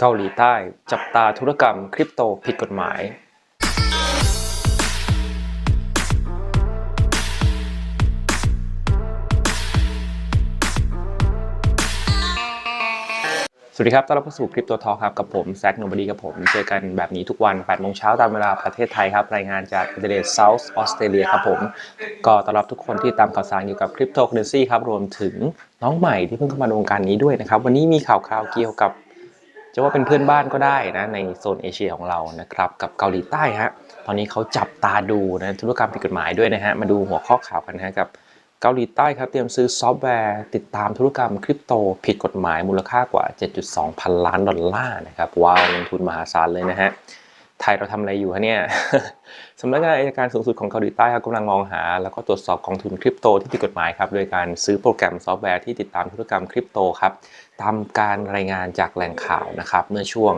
เกาหลีใต้ จับตาธุรกรรมคริปโตผิดกฎหมาย สวัสดีครับ ต้อนรับเข้าสู่คริปโตทอครับ กับผมแซคโนบดีกับผม เจอกันแบบนี้ทุกวัน8โมงเช้าตามเวลาประเทศไทยครับ รายงานจากประเทศเซาท์ออสเตรเลียครับผม ก็ต้อนรับทุกคนที่ตามข่าวสารเกี่ยวกับคริปโตเคอเรนซีครับ รวมถึงน้องใหม่ที่เพิ่งเข้ามาในวงการนี้ด้วยนะครับ วันนี้มีข่าวคราวเกี่ยวกับ จะว่าเป็นเพื่อนบ้านก็ได้นะในโซนเอเชียของเรานะครับกับเกาหลีใต้ฮะตอนนี้เขาจับตาดูนะธุรกรรมผิดกฎหมายด้วยนะฮะมาดูหัวข้อข่าวกันนะฮะกับเกาหลีใต้ครับเตรียมซื้อซอฟต์แวร์ ติดตามธุรกรรมคริปโตผิดกฎหมายมูลค่ากว่า 7.2 พันล้านดอลลาร์นะครับว้าวลงทุนมหาศาลเลยนะฮะ ไทยเราทำอะไรอยู่ฮะเนี่ยสำนักงานอัยการสูงสุดของเกาหลีใต้ครับกำลังมองหา แล้วก็ตรวจสอบกองทุนคริปโตที่ผิดกฎหมายครับโดยการซื้อโปรแกรมซอฟต์แวร์ที่ติดตามธุรกรรมคริปโตครับตามการรายงานจากแหล่งข่าวนะครับเมื่อช่วง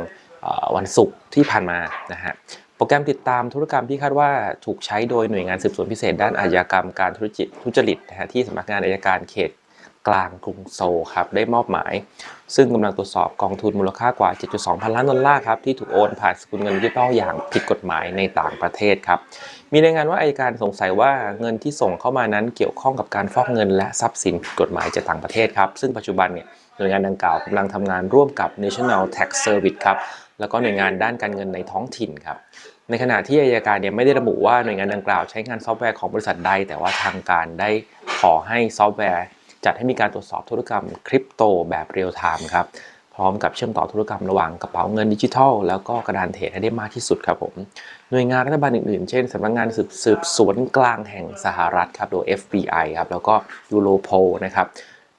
วันศุกร์ที่ผ่านมานะฮะโปรแกรมติดตามธุรกรรมที่คาดว่าถูกใช้โดยหน่วยงานสืบสวนพิเศษด้านอาชญากรรมการทุจริตทุจริตนะฮะที่สำนักงานอัยการเขต กลางกรุงโซลครับได้มอบหมาย ซึ่งกำลังตรวจสอบกองทุนมูลค่ากว่า 7.2 พันล้านดอลลาร์ครับที่ถูกโอนผ่านสกุลเงินดิจิทัลอย่างผิดกฎหมายในต่างประเทศครับมีรายงานว่าอายการสงสัยว่าเงินที่ส่งเข้ามานั้นเกี่ยวข้องกับการฟอกเงิน และทรัพย์สินผิดกฎหมายจากต่างประเทศครับซึ่งปัจจุบันเนี่ยหน่วยงานดังกล่าวกำลังทำงานร่วมกับ National Tax Service ครับแล้วก็หน่วยงานด้านการเงินในท้องถิ่นครับในขณะที่อายการเนี่ยไม่ได้ระบุว่าหน่วยงานดังกล่าวใช้งานซอฟต์แวร์ของบริษัทใด แต่ว่าทางการได้ขอให้ซอฟต์แวร์ จัดให้มีการตรวจสอบธุรกรรมคริปโตแบบเรียลไทม์ครับ พร้อมกับเชื่อมต่อธุรกรรมระหว่างกระเป๋าเงินดิจิทัล แล้วก็กระดานเทรดให้ได้มากที่สุดครับผม หน่วยงานรัฐบาลอื่นๆ เช่นสำนักงานสืบสืบสวนกลางแห่งสหรัฐครับโดย FBI ครับแล้วก็ Europol นะครับ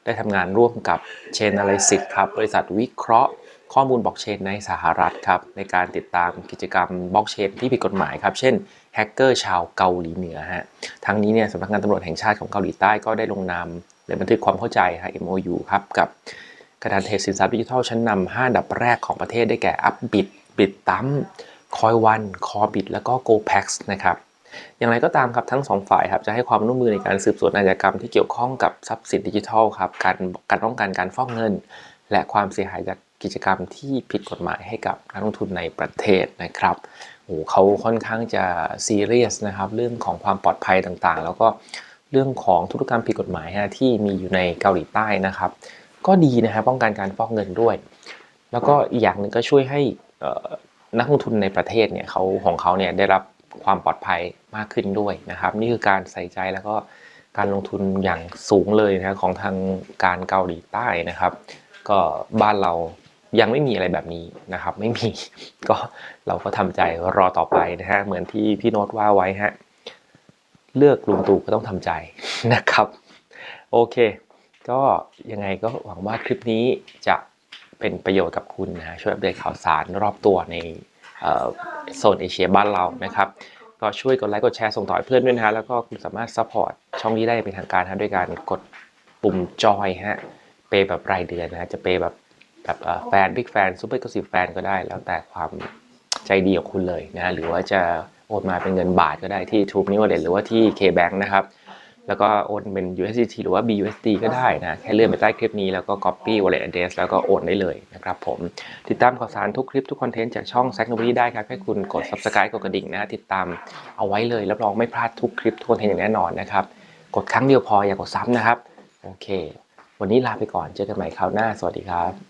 ได้ทำงานร่วมกับ Chainalysis ครับบริษัทวิเคราะห์ข้อมูลบล็อกเชนในสหรัฐครับในการติดตามกิจกรรมบล็อกเชนที่ผิดกฎหมายครับ เช่นแฮกเกอร์ชาวเกาหลีเหนือฮะทั้งนี้เนี่ยสำนักงานตำรวจแห่งชาติของเกาหลีใต้ก็ได้ลงนาม ในบันทึกความเข้าใจฮะ MOU ครับกับกระดานเทรดสินทรัพย์ดิจิทัลชั้นนำ5อันดับแรกของประเทศได้แก่อัพบิ t บิตตัมคอยวันคอบิตแล้วก็โกแพ็กนะครับอย่างไรก็ตามครับทั้งสองฝ่ายครับจะให้ความร่วมมือในการสืบสวนอาชญากรรมที่เกี่ยวข้องกับทรัพย์สินดิจิทัลครับการการป้องกันการฟอกเงิน และความเสียหายจากกิจกรรมที่ผิดกฎหมายให้กับนักลงทุนในประเทศนะครับโอ้เขาค่อนข้างจะซีเรียสนะครับเรื่องของความปลอดภัยต่างๆ แล้วก็ เรื่องของธุรกรรมผิดกฎหมายฮะที่มีอยู่ในเกาหลีใต้นะครับ ก็ดีนะครับป้องกันการฟอกเงินด้วย แล้วก็อีกอย่างหนึ่งก็ช่วยให้นักลงทุนในประเทศเนี่ยเขาของเขาเนี่ยได้รับความปลอดภัยมากขึ้นด้วยนะครับ นี่คือการใส่ใจแล้วก็การลงทุนอย่างสูงเลยนะครับของทางการเกาหลีใต้นะครับ ก็บ้านเรายังไม่มีอะไรแบบนี้นะครับ ไม่มีก็เราก็ทำใจรอต่อไปนะฮะเหมือนที่พี่โน้ตว่าไว้ฮะ เลือกลุงตู่ก็ต้องทำใจนะครับ โอเค ก็ยังไงก็หวังว่าคลิปนี้จะเป็นประโยชน์กับคุณนะช่วยอัปเดตข่าวสารรอบตัวในโซนเอเชียบ้านเรานะครับ ก็ช่วยกดไลค์กดแชร์ส่งต่อให้เพื่อนด้วยนะฮะแล้วก็คุณสามารถซัพพอร์ตช่องนี้ได้เป็นทางการฮะด้วยการกดปุ่มจอยฮะเปย์แบบรายเดือนนะจะเปย์แบบแบบแฟนบิ๊กแฟนซูเปอร์ก็สิบแฟนก็ได้ แล้วแต่ความใจดีของคุณเลยนะหรือว่าจะ โอนมาเป็นเงินบาทก็ได้ที่ True Money Wallet หรือว่าที่ KBank นะครับ แล้วก็โอนเป็น USDT หรือว่า BUSD ก็ได้นะ แค่เลื่อนไปใต้คลิปนี้แล้วก็ copy wallet address แล้วก็โอนได้เลยนะครับผม ติดตามข่าวสารทุกคลิปทุกคอนเทนต์จากช่อง s a c k n o b o d y ได้ครับแค่คุณกด subscribe กดกระดิ่งนะติดตามเอาไว้เลยรับรองไม่พลาดทุกคลิปทุกคอนเทนต์อย่างแน่นอนนะครับ กดครั้งเดียวพออย่ากดซ้ำนะครับ โอเค วันนี้ลาไปก่อนเจอกันใหม่คราวหน้า สวัสดีครับ